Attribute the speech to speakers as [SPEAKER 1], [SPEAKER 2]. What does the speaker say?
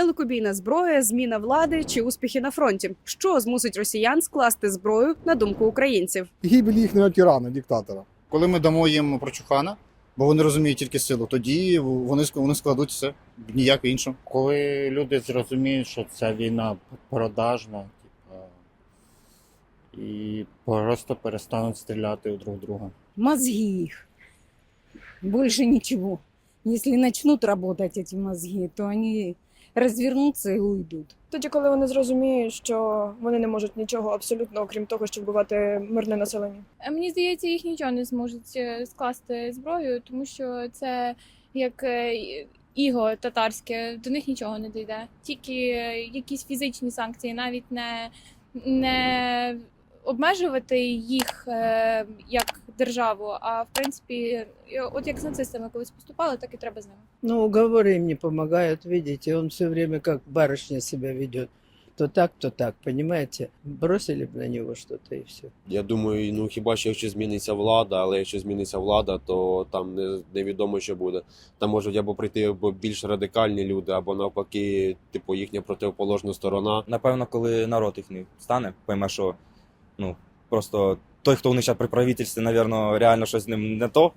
[SPEAKER 1] далекобійна зброя, зміна влади чи успіхи на фронті. Що змусить росіян скласти зброю на думку українців?
[SPEAKER 2] Гибель їхнього тирана, диктатора.
[SPEAKER 3] Коли ми дамо їм прочухана, бо вони розуміють тільки силу, тоді вони, вони складуть все ніяк інше.
[SPEAKER 4] Коли люди зрозуміють, що ця війна продажна, і просто перестануть стріляти у друг друга.
[SPEAKER 5] мозги их. Больше ничего. Если начнут работать эти мозги, то они развернутся и уйдут.
[SPEAKER 6] Тоді, коли вони зрозуміють, що вони не можуть нічого абсолютно, окрім того, щоб вбивати мирне населення.
[SPEAKER 7] Е, Мені здається, їх нічого не зможуть е, скласти зброю, тому що це як е, іго татарське, до них нічого не дійде. Тільки якісь фізичні санкції, навіть не, не обмежувати їх як державу, а в принципі, і от як з нацистами колись поступали, так і треба з ними.
[SPEAKER 8] Ну, уговоры им не помогают, видите, он все время как барышня себя ведет. То так, то так, понимаете? Бросили бы на него что-то и все.
[SPEAKER 9] Я думаю, ну хіба що якщо зміниться влада, але якщо зміниться влада, то там не, невідомо, що буде. Там можуть або прийти або більш радикальні люди, або навпаки, типу, їхня противоположна сторона.
[SPEAKER 10] Напевно, коли народ їх не стане, пойме, що ну просто той, хто у них зараз при правительстві, напевно, реально щось з ним не то.